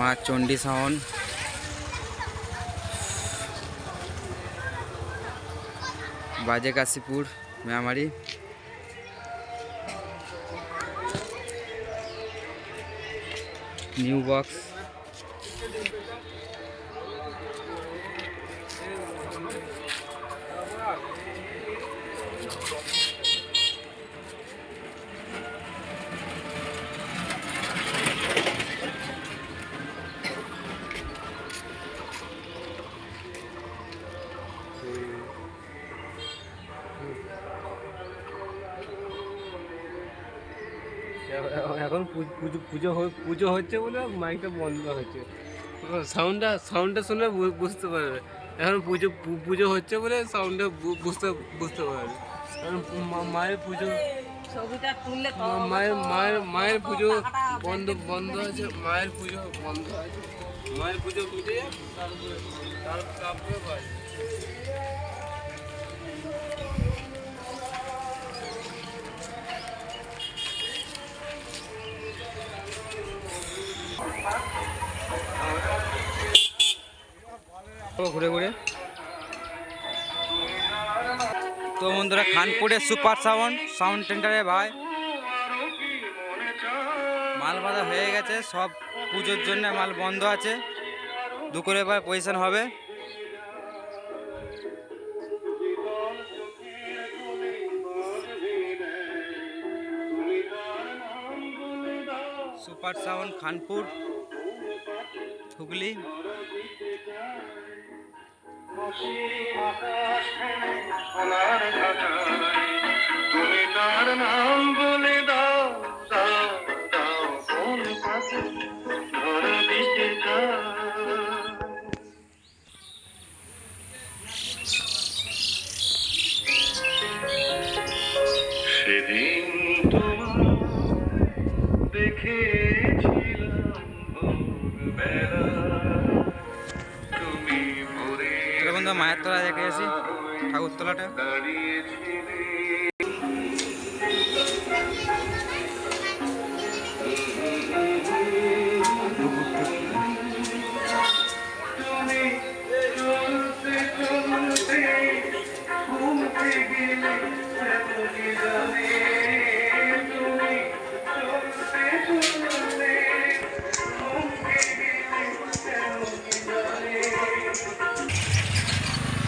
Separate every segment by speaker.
Speaker 1: মা চণ্ডী সাহন বাজে Kashipur মেয়ামারি। New box.
Speaker 2: এখন পুজো পুজো পুজো হচ্ছে বলে মাইকটা বন্ধ হচ্ছে। সাউন্ডটা সাউন্ডটা শুনে বু- বুঝতে পারবে। এখন পুজো পুজো হচ্ছে বলে সাউন্ডটা বুঝতে বুঝতে পারবে। মায়ের পুজো মায়ের মায়ের মায়ের পুজো বন্ধ বন্ধ আছে মায়ের পুজো বন্ধ আছে। মায়ের পুজো মিটে তারপরে তারপরে
Speaker 1: ঘুরে ঘুরে। তো বন্ধুরা, খানপুরে সুপার সাউন্ড সাউন্ড সেন্টারে ভাই। মাল বাঁধা হয়ে গেছে, সব পুজোর জন্য মাল বন্ধ আছে। দুপুরে ভাই পজিশন হবে। Super sound, Khanpur, Hooghly.
Speaker 3: তুমি তার নাম বলে দাও দাও দাও কোন পাখি সেদিন তোমার দেখেছিলাম ভোরবেলা।
Speaker 1: মায়ের তলা দেখে আসি ঠাকুরতলাটা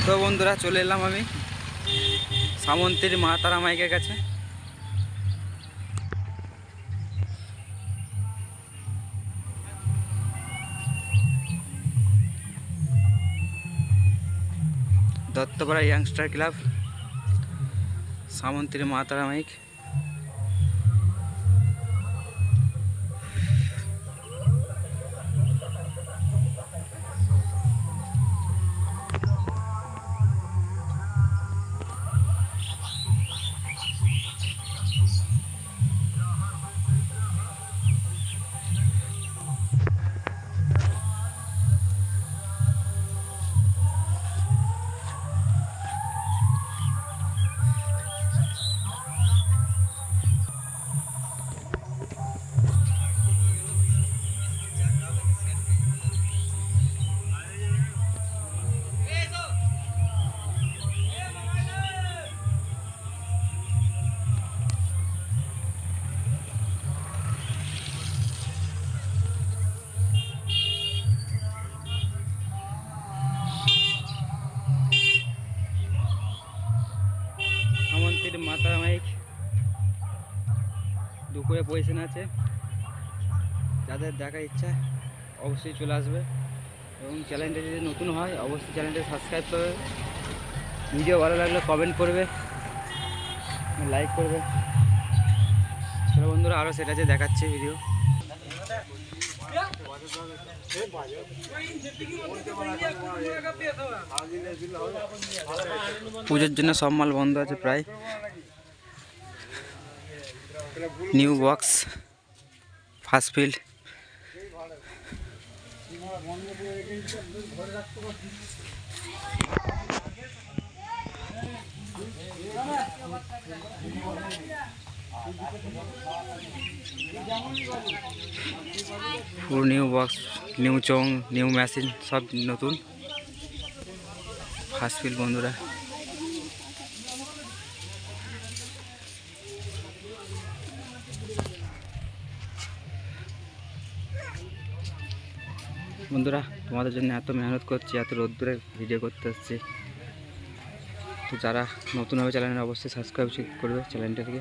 Speaker 1: তো বন্ধুরা, চলে এলাম আমি সামন্তীর মা তারা মাইকের কাছে। দত্তপাড়া ইয়াংস্টার ক্লাব সামন্তীর মা তারা মাইক। সামন্তীর মাতা মাইক, দুপুরে পজিশন আছে। যাদের দেখার ইচ্ছা, অবশ্যই চলে আসবে। এবং চ্যানেলটা যদি নতুন হয়, অবশ্যই চ্যানেলটা সাবস্ক্রাইব করবে। ভিডিও ভালো লাগলে কমেন্ট করবে, লাইক করবে। বন্ধুরা আরও সেটা আছে, দেখাচ্ছে ভিডিও পুজোর জন্য সব মাল বন্ধ আছে প্রায়। New box first field full new box new চং নিউ মেশিন সব নতুন ফার্স্ট ফিল বন্ধুরা বন্ধুরা, তোমাদের জন্য এত মেহনত করছি, এত রোদ্দুরে ভিডিও করতে আসছি। তো যারা নতুনভাবে চ্যানেল অবশ্যই সাবস্ক্রাইব করবে চ্যানেলটাকে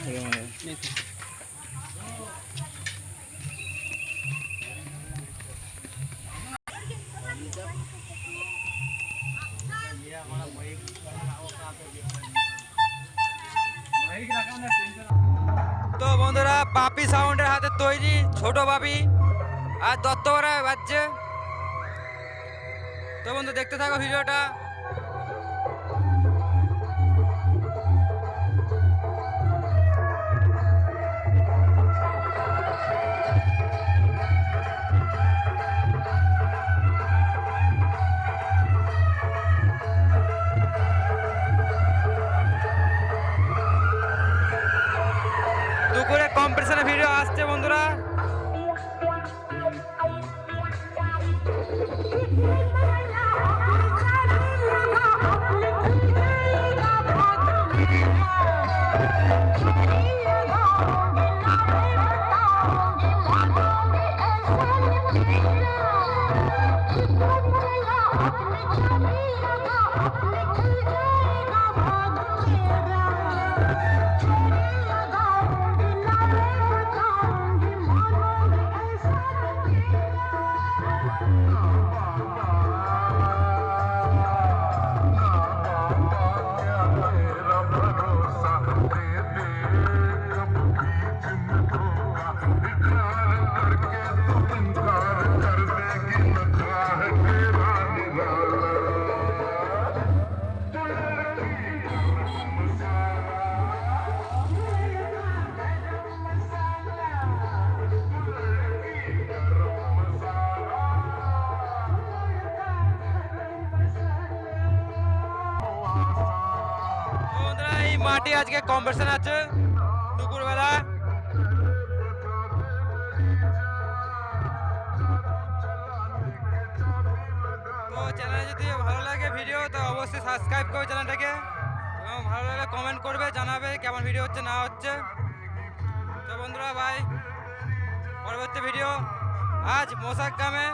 Speaker 1: তো বন্ধুরা বাপি সাউন্ডের হাতে তৈরি, ছোট বাপি আর দত্তপাড়া বাজছে। তো বন্ধু, দেখতে থাকো ভিডিওটা।
Speaker 3: मेरा
Speaker 1: মাটি আজকে কম্পিটিশন আছে। দুপুরবেলা। তো চ্যানেলে যদি ভালো লাগে ভিডিও তো অবশ্যই সাবস্ক্রাইব করবে চ্যানেলটাকে এবং ভালো লাগলে কমেন্ট করবে, জানাবে কেমন ভিডিও হচ্ছে, না হচ্ছে। তো বন্ধুরা ভাই পরবর্তী ভিডিও আজ মোসাক গ্রামে।